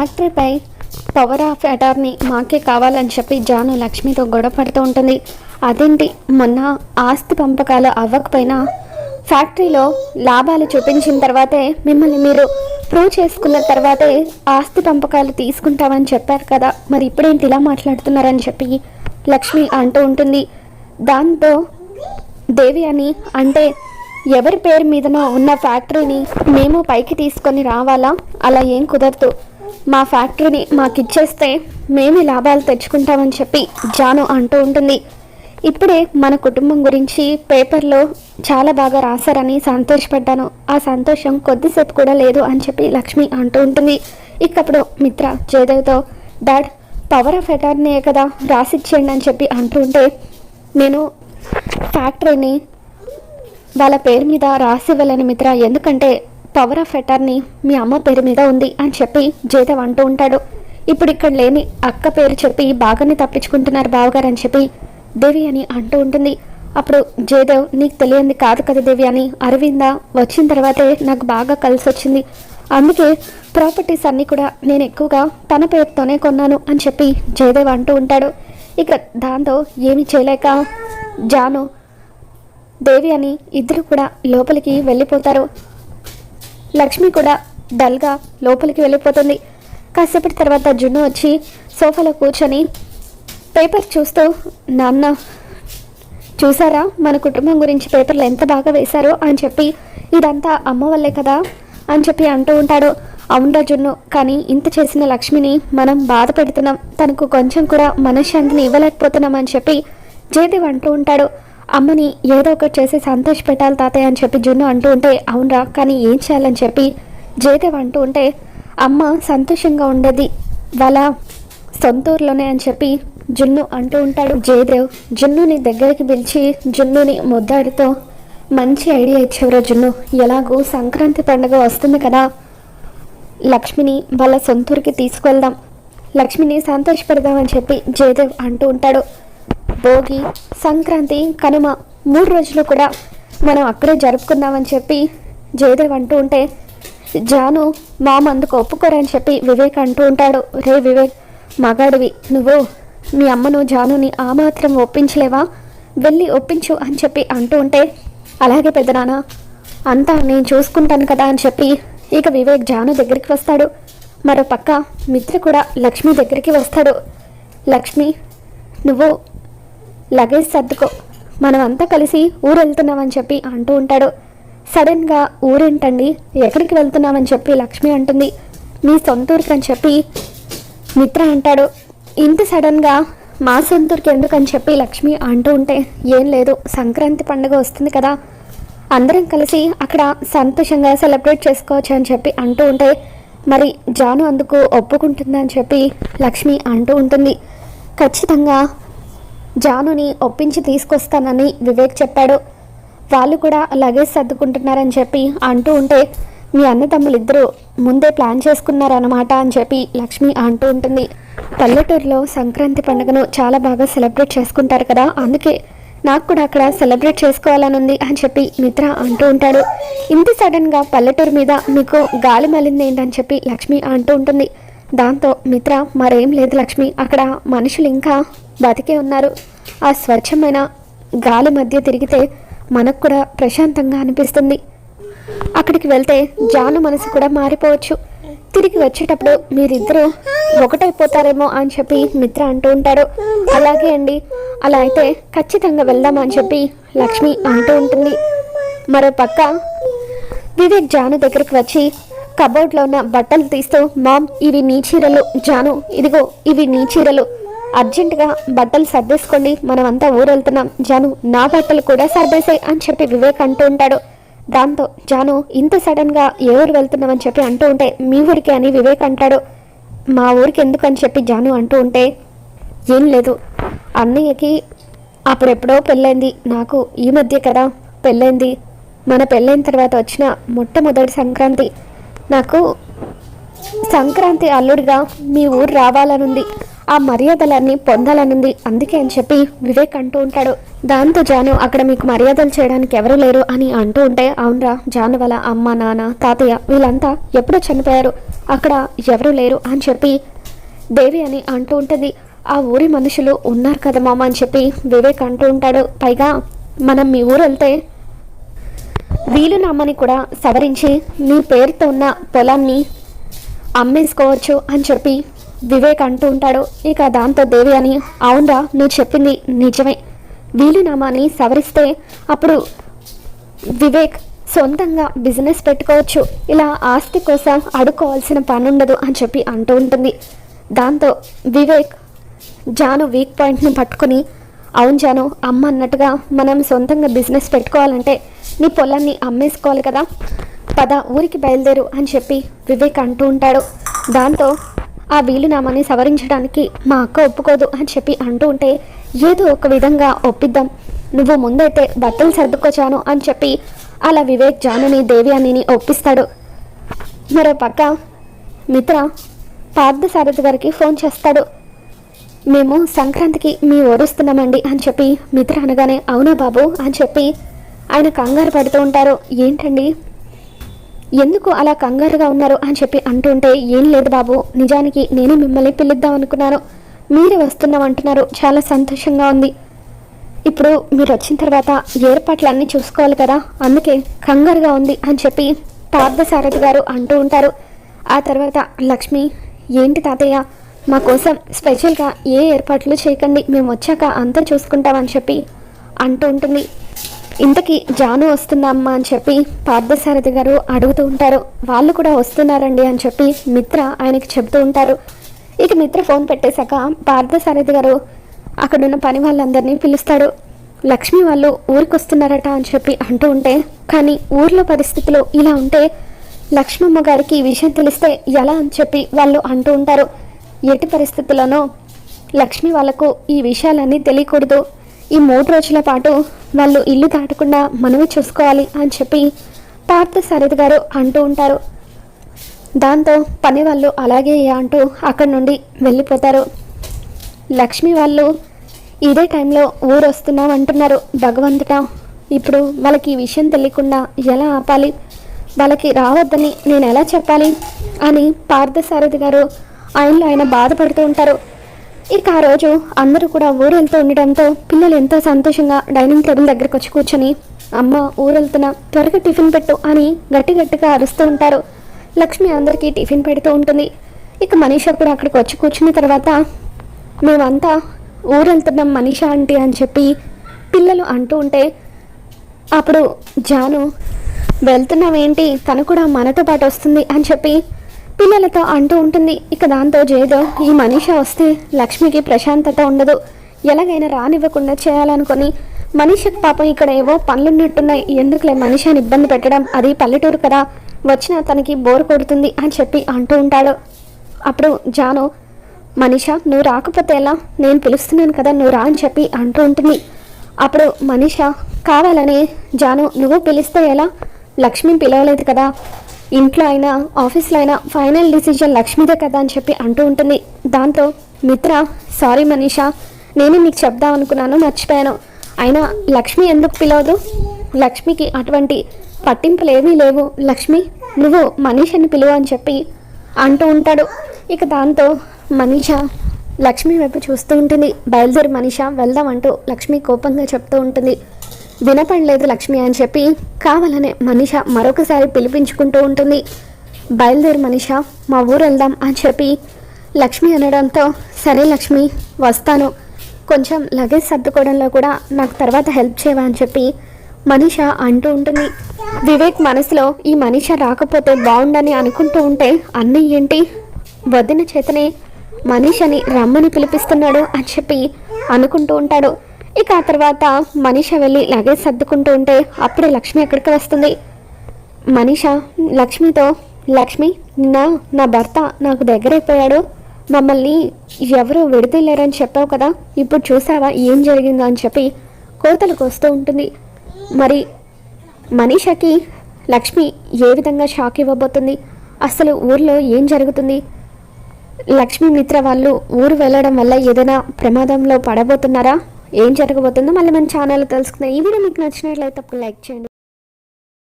ఫ్యాక్టరీపై power of attorney మాకే కావాలని చెప్పి జాను లక్ష్మితో గొడవ పడుతూ ఉంటుంది. అదేంటి? మొన్న ఆస్తి పంపకాలు అవ్వకపోయినా ఫ్యాక్టరీలో లాభాలు చూపించిన తర్వాతే మిమ్మల్ని మీరు ప్రూవ్ చేసుకున్న తర్వాతే ఆస్తి పంపకాలు తీసుకుంటామని చెప్పారు కదా. మరి ఇప్పుడేంటి ఇలా మాట్లాడుతున్నారని చెప్పి లక్ష్మి అంటూ ఉంటుంది. దాంతో దేవి అని అంటే ఎవరి పేరు మీదనో ఉన్న ఫ్యాక్టరీని మేము పైకి తీసుకొని రావాలా? అలా ఏం కుదరదు. మా ఫ్యాక్టరీని మాకు ఇచ్చేస్తే మేమే లాభాలు తెచ్చుకుంటామని చెప్పి జాను అంటూ ఉంటుంది. ఇప్పుడే మన కుటుంబం గురించి పేపర్లో చాలా బాగా రాశారని సంతోషపడ్డాను. ఆ సంతోషం కొద్దిసేపు కూడా లేదు అని చెప్పి లక్ష్మి అంటూ ఉంటుంది. ఇకప్పుడు మిత్ర జయదేవ్తో డాడ్ పవర్ ఆఫ్ అటార్నీ కదా రాసిచ్చేయండి అని చెప్పి అంటూ ఉంటే నేను ఫ్యాక్టరీని వాళ్ళ పేరు మీద రాసి ఇవ్వలేని మిత్ర. ఎందుకంటే పవర్ ఆఫ్ అటార్నీ మీ అమ్మ పేరు మీద ఉంది అని చెప్పి జయదేవ్ అంటూ ఉంటాడు. ఇప్పుడు ఇక్కడ లేని అక్క పేరు చెప్పి బాగానే తప్పించుకుంటున్నారు బావగారు అని చెప్పి దేవి అని అంటూ ఉంటుంది. అప్పుడు జయదేవ్ నీకు తెలియంది కాదు కదా దేవి అని అరవింద వచ్చిన తర్వాతే నాకు బాగా కలిసి వచ్చింది. అందుకే ప్రాపర్టీస్ అన్నీ కూడా నేను ఎక్కువగా తన పేరుతోనే కొన్నాను అని చెప్పి జయదేవ్ అంటూ ఉంటాడు. ఇక దాంతో ఏమీ చేయలేక జాను దేవి అని ఇద్దరు కూడా లోపలికి వెళ్ళిపోతారు. లక్ష్మి కూడా డల్గా లోపలికి వెళ్ళిపోతుంది. కాసేపటి తర్వాత జున్ను వచ్చి సోఫాలో కూర్చొని పేపర్ చూస్తూ నాన్న చూసారా? మన కుటుంబం గురించి పేపర్లు ఎంత బాగా వేశారో? అని చెప్పి ఇదంతా అమ్మ వల్లే కదా? అని చెప్పి అంటూ ఉంటాడు. అవునరా జున్ను కానీ ఇంత చేసిన లక్ష్మిని మనం బాధ పెడుతున్నాం. తనకు కొంచెం కూడా మనశ్శాంతిని ఇవ్వలేకపోతున్నాం అని చెప్పి జయదేవ్ అంటూ ఉంటాడు. అమ్మని ఏదో ఒకటి చేసి సంతోష పెట్టాలి తాతయ్య అని చెప్పి జున్ను అంటూ ఉంటే అవునరా కానీ ఏం చేయాలని చెప్పి జయదేవ్ అంటూ ఉంటే అమ్మ సంతోషంగా ఉండేది వాళ్ళ సొంతూరులోనే అని చెప్పి జున్ను అంటూ ఉంటాడు జయదేవ్. జున్నుని దగ్గరికి పిలిచి జున్నుని ముద్దాడుతూ మంచి ఐడియా ఇచ్చేవరా జున్ను ఎలాగో సంక్రాంతి పండుగ వస్తుంది కదా లక్ష్మిని వాళ్ళ సొంతూరికి తీసుకువెళ్దాం లక్ష్మిని సంతోషపెడదామని చెప్పి జయదేవ్ అంటూ ఉంటాడు. భోగి సంక్రాంతి కనుమ మూడు రోజులు కూడా మనం అక్కడే జరుపుకుందామని చెప్పి జయదేవ్ అంటూ ఉంటే జాను మామ అందుకు ఒప్పుకోరని చెప్పి వివేక్ అంటూ ఉంటాడు. రే వివేక్ మగాడివి నువ్వు మీ అమ్మను జానుని ఆ మాత్రం ఒప్పించలేవా? వెళ్ళి ఒప్పించు అని చెప్పి అంటూ ఉంటే అలాగే పెద్దనాన్న అంతా నేను చూసుకుంటాను కదా అని చెప్పి ఇక వివేక్ జాను దగ్గరికి వస్తాడు. మరో పక్క మిత్ర కూడా లక్ష్మి దగ్గరికి వస్తాడు. లక్ష్మి నువ్వు లగేజ్ సర్దుకో. మనం అంతా కలిసి ఊరు వెళ్తున్నామని చెప్పి అంటూ ఉంటాడు. సడన్గా ఊరేంటండి? ఎక్కడికి వెళ్తున్నామని చెప్పి లక్ష్మి అంటుంది. మీ సొంత ఊరికి అని చెప్పి మిత్ర అంటాడు. ఇంత సడన్గా మా సొంతూరికి ఎందుకని చెప్పి లక్ష్మి అంటూ ఉంటే ఏం లేదు. సంక్రాంతి పండుగ వస్తుంది కదా. అందరం కలిసి అక్కడ సంతోషంగా సెలబ్రేట్ చేసుకోవచ్చు అని చెప్పి అంటూ ఉంటే మరి జాను అందుకు ఒప్పుకుంటుందని చెప్పి లక్ష్మి అంటూ ఉంటుంది. ఖచ్చితంగా జానుని ఒప్పించి తీసుకొస్తానని వివేక్ చెప్పాడు. వాళ్ళు కూడా లగేజ్ సర్దుకుంటున్నారని చెప్పి అంటూ ఉంటే మీ అన్న తమ్ములిద్దరూ ముందే ప్లాన్ చేసుకున్నారనమాట అని చెప్పి లక్ష్మి అంటూ ఉంటుంది. పల్లెటూరులో సంక్రాంతి పండుగను చాలా బాగా సెలబ్రేట్ చేసుకుంటారు కదా అందుకే నాకు కూడా అక్కడ సెలబ్రేట్ చేసుకోవాలని ఉంది అని చెప్పి మిత్ర అంటూ ఉంటాడు. ఇంత సడన్గా పల్లెటూరు మీద మీకు గాలి మలింది ఏంటని చెప్పి లక్ష్మి అంటూ ఉంటుంది. దాంతో మిత్ర మరేం లేదు లక్ష్మి అక్కడ మనుషులు ఇంకా బతికే ఉన్నారు. ఆ స్వచ్ఛమైన గాలి మధ్య తిరిగితే మనకు కూడా ప్రశాంతంగా అనిపిస్తుంది. అక్కడికి వెళ్తే జాను మనసు కూడా మారిపోవచ్చు. తిరిగి వచ్చేటప్పుడు మీరిద్దరూ ఒకటైపోతారేమో అని చెప్పి మిత్ర అంటూ ఉంటాడు. అలాగే అండి అలా అయితే ఖచ్చితంగా వెళ్దాం అని చెప్పి లక్ష్మి అంటూ ఉంటుంది. మరో పక్క వివేక్ జాను దగ్గరికి వచ్చి కబోర్డ్లో ఉన్న బట్టలు తీస్తూ మామ్ ఇవి నీ చీరలు జాను ఇదిగో ఇవి నీ చీరలు. అర్జెంటుగా బట్టలు సర్దేసుకోండి మనం అంతా ఊరెళ్తున్నాం. జాను నా బట్టలు కూడా సర్దేశాయి అని చెప్పి వివేక్ అంటూ ఉంటాడు. దాంతో జాను ఇంత సడన్గా ఏ ఊరు వెళ్తున్నామని చెప్పి అంటూ ఉంటే మీ ఊరికి అని వివేక్ అంటాడు. మా ఊరికి ఎందుకు అని చెప్పి జాను అంటూ ఉంటే ఏం లేదు. అన్నయ్యకి అప్పుడెప్పుడో పెళ్ళైంది. నాకు ఈ మధ్య కదా పెళ్ళైంది. మన పెళ్ళైన తర్వాత వచ్చిన మొట్టమొదటి సంక్రాంతి. నాకు సంక్రాంతి అల్లుడిగా మీ ఊరు రావాలనుంది. ఆ మర్యాదలన్నీ పొందాలనుంది. అందుకే అని చెప్పి వివేక్ అంటూ ఉంటాడు. దాంతో జాను అక్కడ మీకు మర్యాదలు చేయడానికి ఎవరు లేరు అని అంటూ ఉంటే అవునరా జాను వాళ్ళ అమ్మ నాన్న తాతయ్య వీళ్ళంతా ఎప్పుడో చనిపోయారు. అక్కడ ఎవరు లేరు అని చెప్పి దేవి అని అంటూ ఉంటుంది. ఆ ఊరి మనుషులు ఉన్నారు కదా మామ అని చెప్పి వివేక్ అంటూ ఉంటాడు. పైగా మనం మీ ఊరు వెళ్తే వీలునామాని కూడా సవరించి నీ పేరుతో ఉన్న పొలాన్ని అమ్మేసుకోవచ్చు అని చెప్పి వివేక్ అంటూ ఉంటాడు. ఇక దాంతో దేవి అని అవునరా నువ్వు చెప్పింది నిజమే. వీలునామాని సవరిస్తే అప్పుడు వివేక్ సొంతంగా బిజినెస్ పెట్టుకోవచ్చు. ఇలా ఆస్తి కోసం అడుక్కోవాల్సిన పని ఉండదు అని చెప్పి అంటూ ఉంటుంది. దాంతో వివేక్ జాను వీక్ పాయింట్ని పట్టుకొని అవును జాను అమ్మ అన్నట్టుగా మనం సొంతంగా బిజినెస్ పెట్టుకోవాలంటే నీ పొలాన్ని అమ్మేసుకోవాలి కదా. పద ఊరికి బయలుదేరు అని చెప్పి వివేక్ అంటూ ఉంటాడు. దాంతో ఆ వీలునామాని సవరించడానికి మా అక్క ఒప్పుకోదు అని చెప్పి అంటూ ఉంటే ఏదో ఒక విధంగా ఒప్పిద్దాం. నువ్వు ముందైతే బట్టలు సర్దుకొచ్చాను అని చెప్పి అలా వివేక్ జానుని దేవి అనిని ఒప్పిస్తాడు. మరో పక్క మిత్ర పార్థసారథి గారికి ఫోన్ చేస్తాడు. మేము సంక్రాంతికి మీ ఓరుస్తున్నామండి అని చెప్పి మిత్ర అనగానే అవునా బాబు? అని చెప్పి ఆయన కంగారు పడుతూ ఉంటారు. ఏంటండి? ఎందుకు అలా కంగారుగా ఉన్నారు? అని చెప్పి అంటుంటే ఏం లేదు బాబు నిజానికి నేను మిమ్మల్ని పిలుద్దాం అనుకున్నాను. మీరే వస్తున్నాం అంటున్నారు. చాలా సంతోషంగా ఉంది. ఇప్పుడు మీరు వచ్చిన తర్వాత ఏర్పాట్లన్నీ చూసుకోవాలి కదా అందుకే కంగారుగా ఉంది అని చెప్పి పార్థసారథి గారు అంటూ ఉంటారు. ఆ తర్వాత లక్ష్మి ఏంటి తాతయ్య? మా కోసం స్పెషల్గా ఏ ఏర్పాట్లు చేయకండి. మేము వచ్చాక అంతా చూసుకుంటామని చెప్పి అంటూ ఉంటుంది. ఇంతకీ జాను వస్తుందమ్మా అని చెప్పి పార్థసారథి గారు అడుగుతూ ఉంటారు. వాళ్ళు కూడా వస్తున్నారండి అని చెప్పి మిత్ర ఆయనకి చెబుతూ ఉంటారు. ఇక మిత్ర ఫోన్ పెట్టేశాక పార్థసారథి గారు అక్కడున్న పని వాళ్ళందరినీ పిలుస్తాడు లక్ష్మి వాళ్ళు ఊరికి వస్తున్నారట అని చెప్పి అంటూ ఉంటే కానీ ఊర్లో పరిస్థితులు ఇలా ఉంటే లక్ష్మమ్మ గారికి ఈ విషయం తెలిస్తే ఎలా అని చెప్పి వాళ్ళు అంటూ ఉంటారు. ఎట్టి పరిస్థితుల్లోనూ లక్ష్మి వాళ్ళకు ఈ విషయాలన్నీ తెలియకూడదు. ఈ మూడు రోజుల పాటు వాళ్ళు ఇల్లు దాటకుండా మనమే చూసుకోవాలి అని చెప్పి పార్థ సరిత్ గారు అంటూ ఉంటారు. దాంతో పని వాళ్ళు అలాగే అంటూ అక్కడి నుండి వెళ్ళిపోతారు. లక్ష్మి వాళ్ళు ఇదే టైంలో ఊరు వస్తున్నాం అంటున్నారు భగవంతుట ఇప్పుడు వాళ్ళకి ఈ విషయం తెలియకుండా ఎలా ఆపాలి? వాళ్ళకి రావద్దని నేను ఎలా చెప్పాలి? అని పార్థసారథి గారు ఆయనలో ఆయన బాధపడుతూ ఉంటారు. ఇక ఆ రోజు అందరూ కూడా ఊరు వెళ్తూ ఉండడంతో పిల్లలు ఎంతో సంతోషంగా డైనింగ్ టేబుల్ దగ్గరకు వచ్చి కూర్చొని అమ్మ ఊరెళ్తున్నా త్వరగా టిఫిన్ పెట్టు అని గట్టి గట్టిగా అరుస్తూ ఉంటారు. లక్ష్మి అందరికీ టిఫిన్ పెడుతూ ఉంటుంది. ఇక మనీషా కూడా అక్కడికి వచ్చి కూర్చున్న తర్వాత మేమంతా ఊరు వెళ్తున్నాం ఆంటీ అని చెప్పి పిల్లలు అంటూ ఉంటే అప్పుడు జాను వెళ్తున్నామేంటి తను కూడా మనతో పాటు వస్తుంది అని చెప్పి పిల్లలతో అంటూ ఉంటుంది. ఇక దాంతో జేదో ఈ మనిష వస్తే లక్ష్మికి ప్రశాంతత ఉండదు. ఎలాగైనా రానివ్వకుండా చేయాలనుకొని మనిషికి పాపం ఇక్కడ ఏవో పనులున్నట్టున్నాయి. ఎందుకులే మనిషిని ఇబ్బంది పెట్టడం? అది పల్లెటూరు కదా. వచ్చిన తనకి బోర్ కొడుతుంది అని చెప్పి అంటూ ఉంటాడు. అప్పుడు జాను మనిష నువ్వు రాకపోతే ఎలా? నేను పిలుస్తున్నాను కదా నువ్వు రా అని చెప్పి అంటూ ఉంటుంది. అప్పుడు మనిష కావాలని జాను నువ్వు పిలిస్తే ఎలా? లక్ష్మి పిలవలేదు కదా. ఇంట్లో అయినా ఆఫీస్లో అయినా ఫైనల్ డిసిజన్ లక్ష్మిదే కదా అని చెప్పి అంటూ ఉంటుంది. దాంతో మిత్ర సారీ మనీషా నేను మీకు చెప్దాం అనుకున్నాను మర్చిపోయాను. అయినా లక్ష్మి ఎందుకు పిలవదు? లక్ష్మికి అటువంటి పట్టింపులు ఏమీ లేవు. లక్ష్మి నువ్వు మనీషని పిలువు అని చెప్పి అంటూ ఉంటాడు. ఇక దాంతో మనీష లక్ష్మి వైపు చూస్తూ ఉంటుంది. బయలుదేరి మనీష వెళ్దాం అంటూ లక్ష్మి కోపంగా చెప్తూ ఉంటుంది. వినపడలేదు లక్ష్మి అని చెప్పి కావాలనే మనిష మరొకసారి పిలిపించుకుంటూ ఉంటుంది. బయలుదేరి మనిష మా ఊరు వెళ్దాం అని చెప్పి లక్ష్మి అనడంతో సరే లక్ష్మి వస్తాను. కొంచెం లగేజ్ సర్దుకోవడంలో కూడా నాకు తర్వాత హెల్ప్ చేయవా అని చెప్పి మనిష అంటూ ఉంటుంది. వివేక్ మనసులో ఈ మనిష రాకపోతే బాగుండని అనుకుంటూ ఉంటే అన్నయ్య ఏంటి? వదిన చేతనే మనిషిని రమ్మని పిలిపిస్తున్నాడు అని చెప్పి అనుకుంటూ ఉంటాడు. ఇక ఆ తర్వాత మనీష వెళ్ళి లగేజ్ సర్దుకుంటూ ఉంటే అప్పుడే లక్ష్మి ఎక్కడికి వస్తుంది. మనీష లక్ష్మితో లక్ష్మి నిన్న నా భర్త నాకు దగ్గరైపోయాడు. మమ్మల్ని ఎవరు విడదలేరని చెప్పావు కదా ఇప్పుడు చూసావా ఏం జరిగిందో అని చెప్పి కోతలకు వస్తూ ఉంటుంది. మరి మనీషకి లక్ష్మి ఏ విధంగా షాక్ ఇవ్వబోతుంది? అసలు ఊర్లో ఏం జరుగుతుంది? లక్ష్మి మిత్ర వాళ్ళు ఊరు వెళ్ళడం వల్ల ఏదైనా ప్రమాదంలో పడబోతున్నారా? ఏం జరగబోతుందో మళ్ళీ మన ఛానల్ తెలుసుకుందాం. ఈ వీడియో మీకు నచ్చినట్లయితే అప్పుడు లైక్ చేయండి